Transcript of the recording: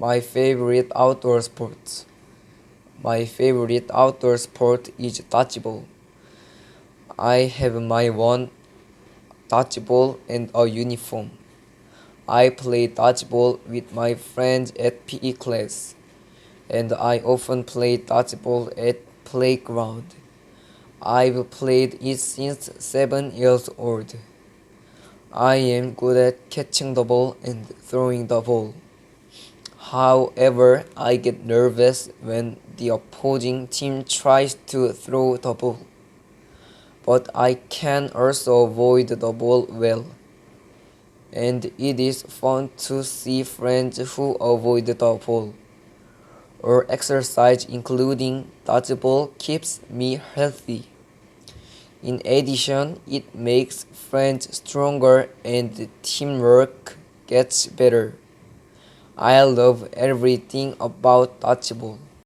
My favorite outdoor sport. My favorite outdoor sport is dodgeball. I have my own dodgeball and a uniform. I play dodgeball with my friends at PE class, and I often play dodgeball at playground. I've played it since seven years old. I am good at catching the ball and throwing the ball. However, I get nervous when the opposing team tries to throw the ball. But I can also avoid the ball well. And it is fun to see friends who avoid the ball. Or exercise including dodgeball keeps me healthy. In addition, it makes friends stronger and teamwork gets better. I love everything about dodgeball.